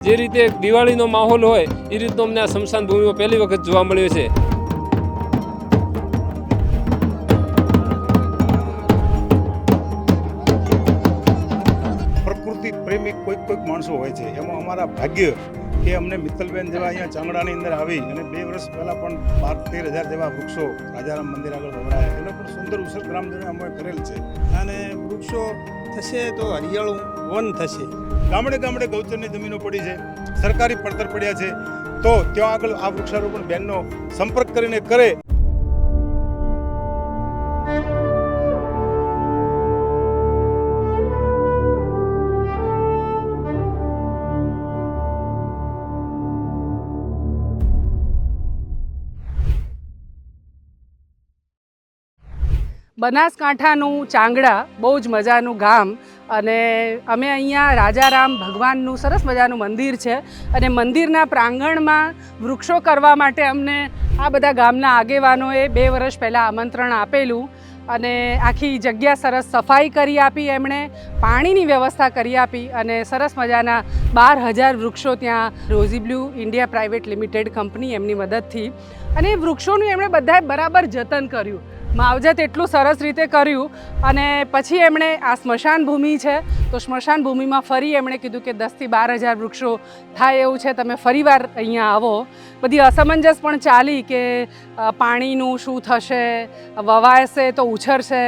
જે રીતે દિવાળીનો માહોલ હોય, એ રીતનો અમને આ સ્મશાન ભૂમિમાં પહેલી વખત જોવા મળ્યો છે. પ્રકૃતિ પ્રેમી કોઈક કોઈક માણસો હોય છે. એમાં અમારા ભાગ્ય કે અમને મિત્તલબેન જેવા અહીંયા ચાંગડાની અંદર આવી અને બે વર્ષ પહેલાં પણ બાર તેર હજાર જેવા વૃક્ષો રાજારામ મંદિર આગળ વવરાયા એનો પણ સુંદર ઉસર ગ્રામજનો અમે કરેલ છે. અને વૃક્ષો થશે તો હરિયાળું વન થશે. ગામડે ગામડે ગૌચરની જમીનો પડી છે, સરકારી પડતર પડ્યા છે. તો ત્યાં આગળ આ વૃક્ષારોપણ બેનનો સંપર્ક કરીને કરે. બનાસકાંઠાનું ચાંગડા બહુ જ મજાનું ગામ અને અમે અહીંયા રાજારામ ભગવાનનું સરસ મજાનું મંદિર છે અને મંદિરના પ્રાંગણમાં વૃક્ષો કરવા માટે અમને આ બધા ગામના આગેવાનોએ બે વર્ષ પહેલાં આમંત્રણ આપેલું અને આખી જગ્યા સરસ સફાઈ કરી આપી, એમણે પાણીની વ્યવસ્થા કરી આપી અને સરસ મજાના બાર હજાર વૃક્ષો ત્યાં Rosy Blue India private limited company એમની મદદથી અને એ વૃક્ષોનું એમણે બધાએ બરાબર જતન કર્યું. માવજત એટલું સરસ રીતે કર્યું અને પછી એમણે આ સ્મશાન ભૂમિ છે, તો સ્મશાન ભૂમિમાં ફરી એમણે કીધું કે દસથી બાર હજાર વૃક્ષો થાય એવું છે, તમે ફરીવાર અહીંયા આવો. બધી અસમંજસ પણ ચાલી કે પાણીનું શું થશે, વવાશે તો ઉછરશે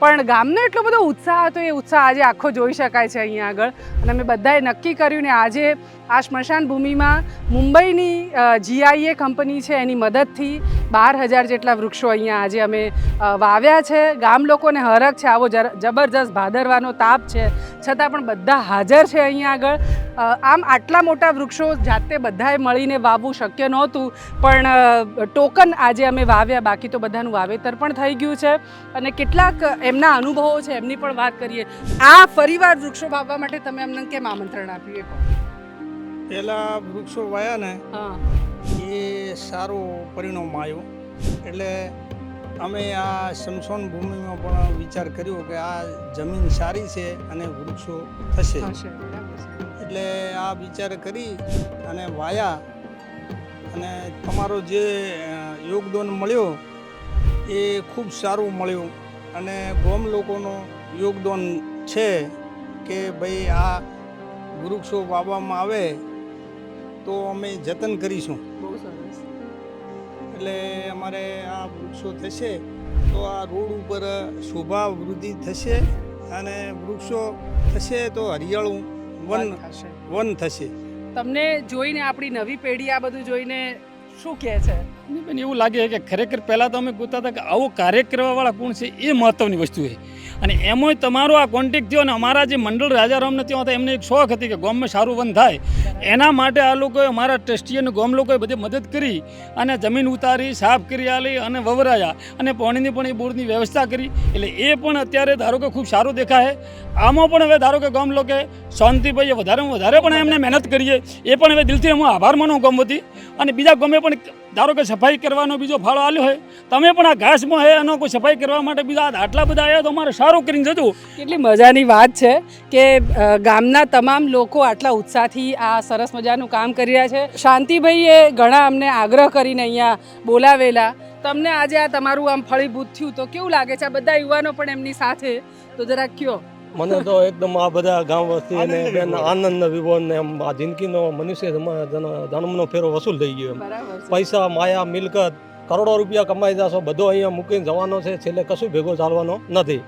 પણ ગામનો એટલો બધો ઉત્સાહ હતો, એ ઉત્સાહ આજે આખો જોઈ શકાય છે અહીંયા આગળ. અને અમે બધાએ નક્કી કર્યું ને આજે આ સ્મશાન ભૂમિમાં મુંબઈની જીઆઈએ કંપની છે એની મદદથી બાર હજાર જેટલા વૃક્ષો અહીંયા આજે અમે વાવ્યા છે. ગામ લોકોને હરખ છે, આવો જબરજસ્ત ભાદરવાનો તાપ છે. છતાં પણ બધા હાજર છે અહીંયા આગળ. આમ આટલા મોટા વૃક્ષો જાતે બધાએ મળીને વાવવું શક્ય નહોતું પણ ટોકન આજે અમે વાવ્યા બાકી તો બધાનું વાવેતર પણ થઈ ગયું છે. અને કેટલાક એમના અનુભવો છે એમની પણ વાત કરીએ. આ ફરીવાર વૃક્ષો વાવવા માટે તમે અમને કેમ આમંત્રણ આપ્યું પહેલા વૃક્ષો વાયા ને હા. એ સારું પરિણામ આવ્યું. એટલે અમે આ સમસોન ભૂમિમાં પણ વિચાર કર્યો કે આ જમીન સારી છે અને વૃક્ષો થશે. એટલે આ વિચાર કરી અને વાયા. અને તમારો જે યોગદાન મળ્યો એ ખૂબ સારું મળ્યું. અને ગોમ લોકોનો યોગદાન છે કે ભાઈ આ વૃક્ષો વાવવામાં આવે તો અમે જતન કરીશું. બહુ સરસ. એટલે અમારે આ વૃક્ષો થશે તો આ રોડ ઉપર શોભા વૃદ્ધિ થશે અને વૃક્ષો થશે તો હરિયાળું વન વન થશે. તમને જોઈને આપણી નવી પેઢી આ બધું જોઈને શું કહે છે? બેન, એવું લાગે કે ખરેખર પહેલાં તો અમે ગોતા હતા કે આવો કાર્ય કરવાવાળા કોણ છે એ મહત્ત્વની વસ્તુ છે. અને એમાંય તમારો આ કોન્ટેક્ટ થયો અને અમારા જે મંડળ રાજારામને ત્યાં હતા, એમને એક શોખ હતી કે ગોમમાં સારું વન થાય. એના માટે આ લોકોએ અમારા ટ્રસ્ટી અને ગોમ લોકોએ બધી મદદ કરી અને જમીન ઉતારી, સાફ કરી આલી અને વવરાયા અને પાણીની પણ એ બોરની વ્યવસ્થા કરી. એટલે એ પણ અત્યારે ધારો કે ખૂબ સારું દેખાય. આમાં પણ હવે ધારો કે ગામ લોકોએ શાંતિભાઈએ વધારેમાં વધારે પણ એમને મહેનત કરીએ. એ પણ હવે દિલથી હું આભાર માનું ગામ વતી. અને બીજા ગમે પણ ધારો કે સફાઈ કરવાનો બીજો ફાળો આલ્યો હોય, તમે પણ આ ઘાસમાં હે, એનો કોઈ સફાઈ કરવા માટે બીજા આટલા બધા આવ્યા તો અમારે સારું કરીને જતું કેટલી મજાની વાત છે કે ગામના તમામ લોકો આટલા ઉત્સાહથી આ સરસ મજાનું કામ કરી રહ્યા છે. શાંતિભાઈએ ઘણા અમને આગ્રહ કરીને અહીંયા બોલાવેલા. તમને આજે આ તમારું આમ ફળીભૂત થયું તો કેવું લાગે છે? આ બધા યુવાનો પણ એમની સાથે. તો જરાક કયો. મને તો એકદમ આ બધા ગામ વસ્તી અને આનંદ બેન આનંદ વિભોન ને એમ આ જિંદગીનો મનુષ્ય જન્મ- જન્મ- જન્મનો ફેરો વસૂલ થઈ ગયો એમ. પૈસા માયા મિલકત કરોડો રૂપિયા કમાઈ જશો બધો અહીંયા મૂકીને જવાનો છે છેલ્લે કશું ભેગો ચાલવાનો નથી.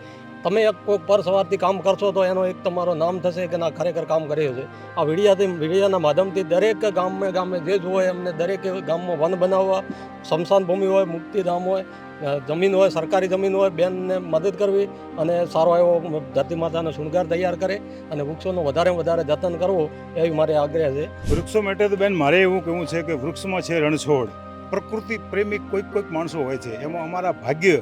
તમે એક કોઈક પર સવારથી કામ કરશો તો એનો એક તમારો નામ થશે કે ના, ખરેખર કામ કર્યું છે. આ વીડિયાથી, વીડિયાના માધ્યમથી દરેક ગામે ગામે જે જોવે એમને દરેક ગામમાં વન બનાવવા, સ્મશાન ભૂમિ હોય મુક્તિધામ હોય જમીન હોય, સરકારી જમીન હોય, બેનને મદદ કરવી અને સારો એવો ધરતી માતાનો શૃંગાર તૈયાર કરે અને વૃક્ષોનું વધારે વધારે જતન કરવું, એવી મારે આગ્રહ છે. વૃક્ષો માટે તો બેન મારે એવું કહેવું છે કે વૃક્ષમાં છે રણછોડ. પ્રકૃતિ પ્રેમી કોઈક કોઈક માણસો હોય છે. એમાં અમારા ભાગ્ય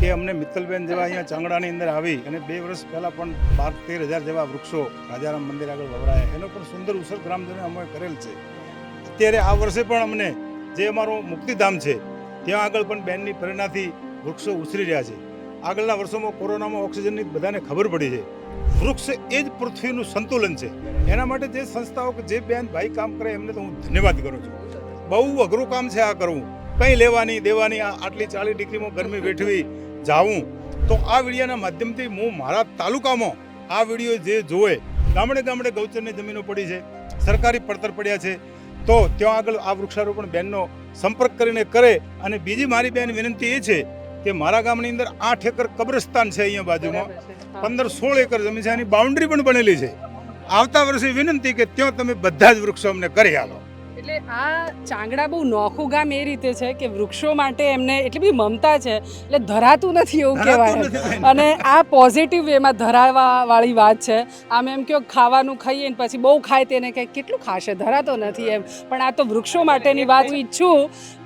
કે અમને મિત્તલબેન જેવા અહીંયા ચાંગડાની અંદર આવી અને બે વર્ષ પહેલાં પણ બાર તેર હજાર જેવા વૃક્ષો રાજારામ મંદિર આગળ વવરાયા. એનો પણ સુંદર ઉછળ ગ્રામજનોએ અમે કરેલ છે. અત્યારે આ વર્ષે પણ અમને જે અમારું મુક્તિધામ છે, ત્યાં આગળ પણ બેનની પ્રેરણાથી વૃક્ષો ઉછરી રહ્યા છે. આગળના વર્ષોમાં કોરોનામાં ઓક્સિજનની બધાને ખબર પડી છે. વૃક્ષ એ જ પૃથ્વીનું સંતુલન છે. એના માટે જે સંસ્થાઓ કે જે બેન ભાઈ કામ કરે એમને તો હું ધન્યવાદ કરું છું. બહુ અઘરું કામ છે આ કરવું. કંઈ લેવાની દેવાની આ આટલી ચાલીસ ડિગ્રીમાં ગરમી વેઠવી જાવું તો આ વિડીયોના માધ્યમથી હું મારા તાલુકામાં આ વીડિયો જે જોવે ગામડે ગામડે ગૌચરની જમીનો પડી છે સરકારી પડતર પડ્યા છે તો ત્યાં આગળ આ વૃક્ષારોપણ બેનનો સંપર્ક કરીને કરે. અને બીજી મારી બેન વિનંતી એ છે કે મારા ગામની અંદર આઠ એકર કબ્રસ્તાન છે અહીંયા બાજુમાં. પંદર સોળ એકર જમીન છે એની બાઉન્ડ્રી પણ બનેલી છે. આવતા વર્ષે વિનંતી કે ત્યાં તમે બધા જ વૃક્ષો અમને કરી આલો એટલે આ ચાંગડા બહુ નોખું ગામ એ રીતે છે કે વૃક્ષો માટે એમને એટલી બધી મમતા છે એટલે ધરાતું નથી એવું કહેવાય અને આ પોઝિટિવ વેમાં ધરાવવા વાળી વાત છે. આમ એમ કહો ખાવાનું ખાઈએ ને પછી બહુ ખાય તેને કે કેટલું ખાશે ધરાતો નથી એમ. પણ આ તો વૃક્ષો માટેની વાત ઈચ્છું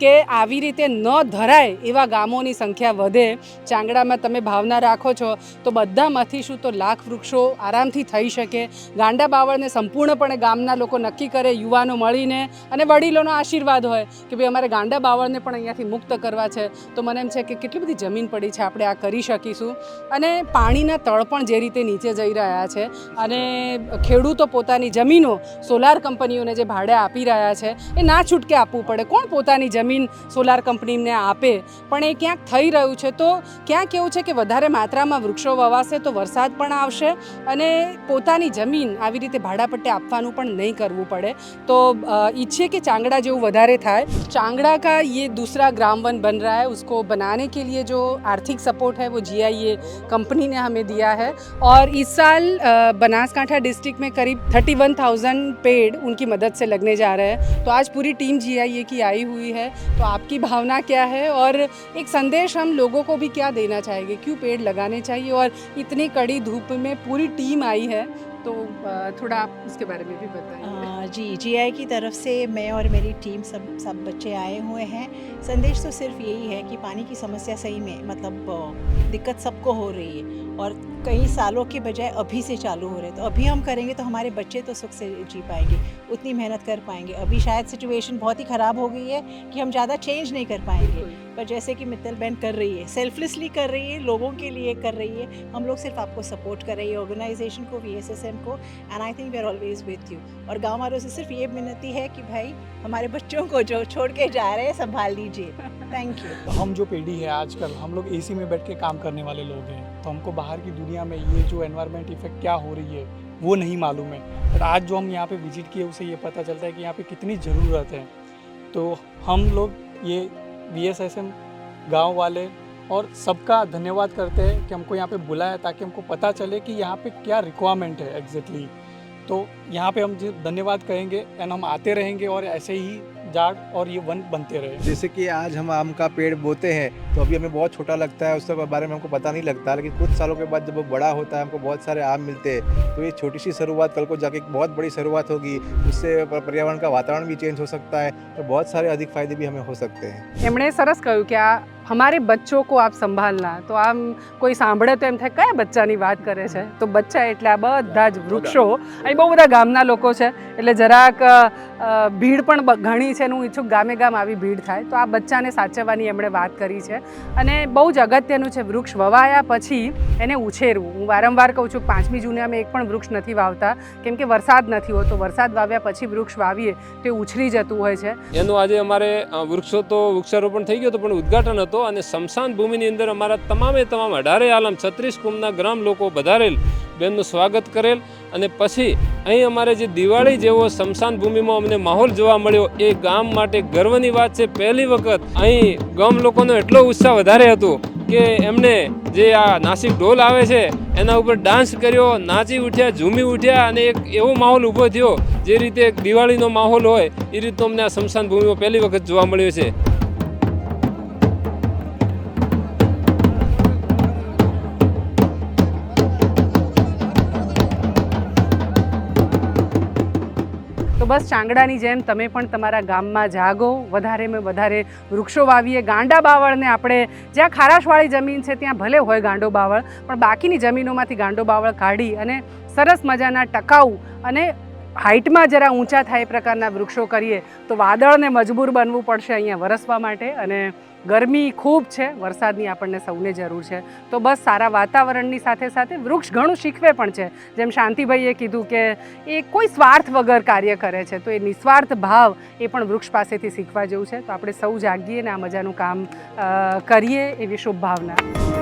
કે આવી રીતે ન ધરાય એવા ગામોની સંખ્યા વધે. ચાંગડામાં તમે ભાવના રાખો છો તો બધામાંથી શું તો લાખ વૃક્ષો આરામથી થઈ શકે. ગાંડા બાવળને સંપૂર્ણપણે ગામના લોકો નક્કી કરે યુવાનો મળીને અને વડીલોનો આશીર્વાદ હોય કે ભાઈ અમારે ગાંડા બાવળને પણ અહીંયાથી મુક્ત કરવા છે તો મને એમ છે કે કેટલી બધી જમીન પડી છે આપણે આ કરી શકીશું. અને પાણીના તળ પણ જે રીતે નીચે જઈ રહ્યા છે અને ખેડૂતો પોતાની જમીનો સોલાર કંપનીઓને જે ભાડે આપી રહ્યા છે એ ના છૂટકે આપવું પડે. કોણ પોતાની જમીન સોલાર કંપનીને આપે? પણ એ ક્યાંક થઈ રહ્યું છે તો ક્યાંક એવું છે કે વધારે માત્રામાં વૃક્ષો વવાશે તો વરસાદ પણ આવશે અને પોતાની જમીન આવી રીતે ભાડાપટ્ટે આપવાનું પણ નહીં કરવું પડે. તો અ, છે कि चांगड़ा जो વધારે था चांगड़ा का ये दूसरा ग्राम वन बन रहा है उसको बनाने के लिए जो आर्थिक सपोर्ट है वो जीआईए कंपनी ने हमें दिया है और इस साल बनासकांठा डिस्ट्रिक्ट में करीब 31,000 पेड़ उनकी मदद से लगने जा रहे हैं तो आज पूरी टीम जीआईए की आई हुई है तो आपकी भावना क्या है और एक संदेश हम लोगों को भी क्या देना चाहेंगे क्यों पेड़ लगाने चाहिए और इतनी कड़ी धूप में पूरी टीम आई है तो थोड़ा आप उसके बारे में भी बताइए जी जीआई की तरफ़ से मैं और मेरी टीम सब सब बच्चे आए हुए हैं। संदेश तो सिर्फ़ यही है कि पानी की समस्या सही में मतलब दिक्कत सबको हो रही है और कई सालों के बजाय अभी से चालू हो रहे हैं। तो अभी हम करेंगे तो हमारे बच्चे तो सुख से जी पाएँगे उतनी मेहनत कर पाएँगे। अभी शायद सिचुएशन बहुत ही ख़राब हो गई है कि हम ज़्यादा चेंज नहीं कर पाएँगे। पर जैसे कि मित्तल बहन कर रही है सेल्फलेसली कर रही है लोगों के लिए कर रही है हम लोग सिर्फ़ आपको सपोर्ट कर रही है ऑर्गेनाइजेशन को वी को and I think we are always with you और गाँव वालों से सिर्फ़ ये विनती है कि भाई, हमारे बच्चों को जो छोड़ के जा रहे हैं, संभाल लीजिए। थैंक यू हम जो पीढ़ी है आजकल, हम लोग एसी में बैठ के काम करने वाले लोग हैं। तो हमको बाहर की दुनिया में ये जो एनवायरमेंट इफ़ेक्ट क्या हो रही है, वो नहीं मालूम है। बट आज जो हम यहाँ पे विज़िट किए, उसे ये पता चलता है कि यहाँ पे कितनी ज़रूरत है। तो हम लोग ये वी एस एस एम गाँव वाले और सबका धन्यवाद करते हैं कि हमको यहाँ पे बुलाया ताकि हमको पता चले कि यहाँ पे क्या रिक्वायरमेंट है एग्जैक्टली तो यहाँ पे हम जो धन्यवाद कहेंगे एंड हम आते रहेंगे और ऐसे ही जाड़ और ये वन बनते रहे जैसे कि आज हम आम का पेड़ बोते हैं तो अभी हमें बहुत छोटा लगता है उसके बारे में हमको पता नहीं लगता लेकिन कुछ सालों के बाद जब वो बड़ा होता है हमको बहुत सारे आम मिलते हैं तो ये छोटी सी शुरुआत कल को जाके एक बहुत बड़ी शुरुआत होगी उससे प- पर्यावरण का वातावरण भी चेंज हो सकता है और बहुत सारे अधिक फायदे भी हमें हो सकते हैं એમણે સરસ કહ્યું કે આ हमारे बच्चों को आप સંભાળના તો આમ કોઈ સાંભળે તો એમ થાય કયા બચ્ચાની વાત કરે છે તો બચ્ચા એટલે આ બધા જ વૃક્ષો અહીં બહુ બધા ગામના લોકો છે એટલે જરાક અ, અ, ભીડ પણ બ- ઘણી છે ને હું ઈચ્છું ગામે ગામ આવી ભીડ થાય તો આ બચ્ચાને સાચવવાની એમણે વાત કરી છે અને બહુ જ અગત્યનું છે વૃક્ષ વવાયા પછી એને ઉછેરવું હું વારંવાર કહું છું કે પાંચમી જૂને અમે એક પણ વૃક્ષ નથી વાવતા કેમ કે વરસાદ નથી હોતો વરસાદ વાવ્યા પછી વૃક્ષ વાવીએ તો એ ઉછરી જતું હોય છે એનું આજે અમારે અ, વૃક્ષો તો વૃક્ષારોપણ થઈ ગયો હતો પણ ઉદ્ઘાટન હતો અને સ્મશાન ભૂમિની અંદર અમારા તમામે તમામ અઢારે આલમ છત્રીસ કુમના ગ્રામ લોકો વધારેલ બેનનું સ્વાગત કરેલ અને પછી અહીં અમારે જે દિવાળી જેવો સ્મશાન ભૂમિમાં અમને માહોલ જોવા મળ્યો એ ગામ માટે ગર્વની વાત છે. પહેલી વખત અહીં ગામ લોકોનો એટલો ઉત્સાહ વધારે હતો કે એમને જે આ નાસિક ઢોલ આવે છે એના ઉપર ડાન્સ કર્યો, નાચી ઉઠ્યા, ઝૂમી ઉઠ્યા અને એક એવો માહોલ ઊભો થયો જે રીતે દિવાળીનો માહોલ હોય એ રીતનો અમને આ સ્મશાન ભૂમિમાં પહેલી વખત જોવા મળ્યો છે. બસ ચાંગડાની જેમ તમે પણ તમારા ગામમાં જાગો. વધારેમાં વધારે વૃક્ષો વાવીએ. ગાંડા બાવળને આપણે જ્યાં ખારાશવાળી જમીન છે ત્યાં ભલે હોય ગાંડો બાવળ, પણ બાકીની જમીનોમાંથી ગાંડો બાવળ કાઢી અને સરસ મજાના ટકાઉ અને હાઇટમાં જરા ઊંચા થાય એ પ્રકારના વૃક્ષો કરીએ, તો વાદળને મજબૂર બનવું પડશે અહીંયા વરસવા માટે અને ગરમી ખૂબ છે, વરસાદની આપણને સૌને જરૂર છે. તો બસ સારા વાતાવરણની સાથે સાથે વૃક્ષ ઘણું શીખવે પણ છે. જેમ શાંતિભાઈએ કીધું કે એ કોઈ સ્વાર્થ વગર કાર્ય કરે છે, તો એ નિસ્વાર્થ ભાવ એ પણ વૃક્ષ પાસેથી શીખવા જેવું છે. તો આપણે સૌ જાગીએ ને આ મજાનું કામ કરીએ એવી શુભ ભાવના